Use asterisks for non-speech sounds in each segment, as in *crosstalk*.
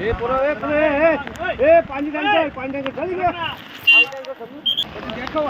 ए पुरा ए पुरे ए पाणी टँकर पाणी टँकर चल. गया पाणी देखो.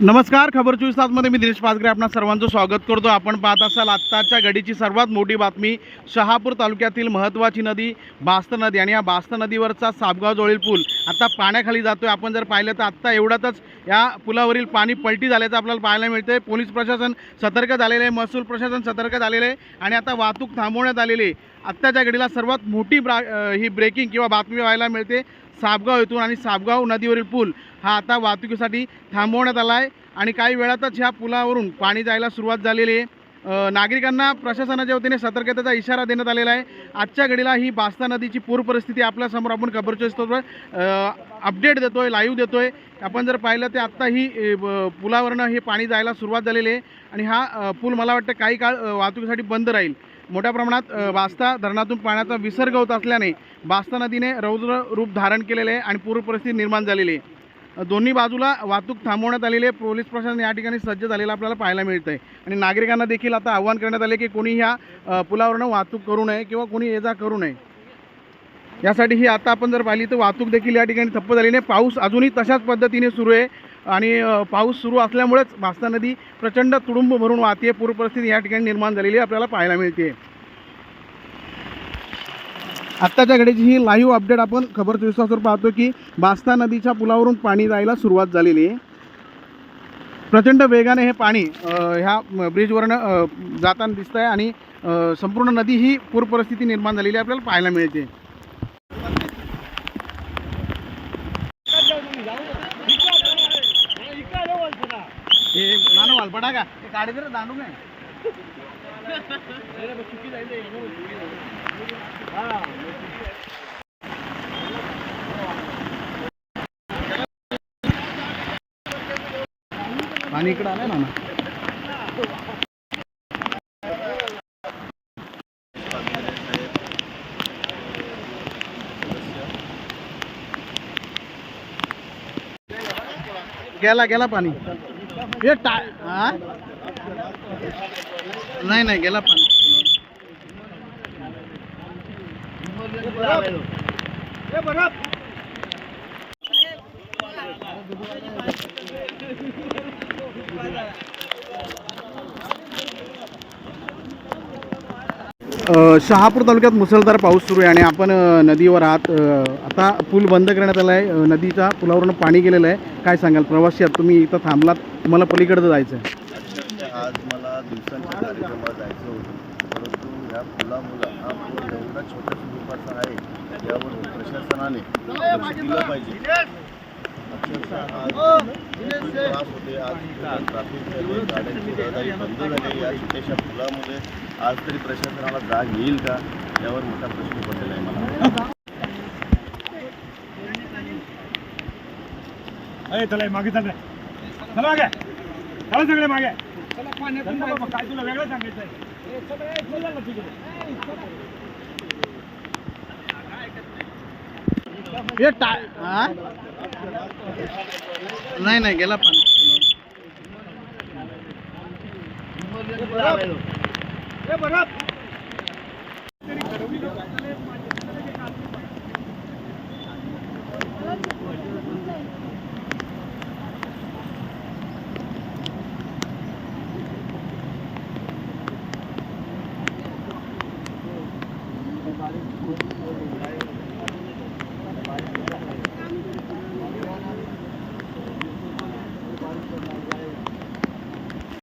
नमस्कार खबर चोवीस तासमध्ये मी दिनेश पाचगरे आपणा सर्वांचं स्वागत करतो. आपण पाहत असाल आत्ताच्या घडीची सर्वात मोठी बातमी शहापूर तालुक्यातील महत्त्वाची नदी बास्त नदी आणि या बास्त नदीवरचा सापगावजवळील पूल. आता पाण्याखाली जातो आहे आपण जर पाहिलं तर आत्ता एवढ्यातच या पुलावरील पाणी पलटी झाल्याचं आपल्याला पाहायला मिळतंय. पोलीस प्रशासन सतर्क झालेलं आहे महसूल प्रशासन सतर्क झालेलं आहे आणि आता वाहतूक थांबवण्यात आलेली आहे. आत्ताच्या घडीला सर्वात मोठी ब्रा ही ब्रेकिंग किंवा बातमी व्हायला मिळते. सापगाव येथून आणि सापगाव नदीवरील पूल हा आता वाहतुकीसाठी थांबवण्यात आला आहे आणि काही वेळातच ह्या पुलावरून पाणी जायला सुरुवात झालेली आहे. नागरिकांना प्रशासनाच्या वतीने सतर्कतेचा इशारा देण्यात आलेला आहे. आजच्या घडीला ही बास्ता नदीची पूर परिस्थिती आपल्यासमोर आपण खबर अपडेट अपडेट आहे लाईव्ह आहे आपण जर पाहिलं तर आत्ता ही पुलावरनं हे पाणी जायला सुरुवात झालेली आहे. आणि हा पूल मला वाटतं काही काळ वाहतुकीसाठी बंद राहील. मोठ्या प्रमाणात वास्ता बास्ता धरणातून पाण्याचा विसर्ग होत असल्याने बास्ता नदीने रौद्र रूप धारण केलेले आहे आणि पूर परिस्थिती निर्माण झालेली आहे. दोन्ही बाजूला वाहतूक थांबवण्यात आलेली आहे. पोलीस प्रशासन या ठिकाणी सज्ज झालेलं आपल्याला पाहायला मिळतं आहे आणि नागरिकांना देखील आता आव्हान करण्यात आले की कोणी ह्या पुलावरनं वाहतूक करू नये किंवा कोणी ये जा करू नये. यासाठी ही आता आपण जर पाहिली तर वाहतूक देखील या ठिकाणी ठप्प झाली नाही पाऊस अजूनही तशाच पद्धतीने सुरू आहे. आणि पाऊस सुरू असल्यामुळेच भास्ता नदी प्रचंड तुडुंब भरून वाहते पूरपरिस्थिती या ठिकाणी निर्माण झालेली आपल्याला पाहायला मिळते आत्ताच्या घडीची ही लाईव्ह अपडेट आपण खबर चोवीसावर पाहतो की बास्ता नदीच्या पुलावरून पाणी जायला सुरुवात झालेली आहे. प्रचंड वेगाने हे पाणी ह्या ब्रिजवरनं जाताना दिसत आहे आणि संपूर्ण नदी ही पूर परिस्थिती निर्माण झालेली आहे. आपल्याला पाहायला मिळते हे वालपडा का? हे गाडी जरा दांडू नये *laughs* पाणी इकडं आलंय ना. गेला गेला पाणी. हे टा हा नाही नाही गेला पाणी ए शहापूर तालुक्यात मुसळधार पाऊस सुरू आहे आणि आपण नदीवर आहात. आता पूल बंद करण्यात आला आहे. नदीच्या पुलावरून पाणी गेलेलं आहे. काय सांगाल? प्रवासी आहात तुम्ही इथं थांबलात. तुम्हाला पलीकडचं जायचं आहे आज मला दिवसांच्या कार्यक्रमात जायचं होतं. परंतु ह्या पुलामुळं हा पूल एवढा छोट्या स्वरूपाचा आहे यावर प्रशासनाने लक्ष दिलं पाहिजे. त्रास होते. आज ट्रॅफिक झाले गाड्यांची रहदारी बंद झाली. या छोट्याशा पुलामुळे आज तरी प्रशासनाला जाग येईल का? यावर मोठा प्रश्न पडलेला आहे मला. ए चला मागे चल चला मागे. चला सगळे मागे. काय तुला वेगळं सांगायचं आहे. नाही नाही गेला पाणी. ए बरफ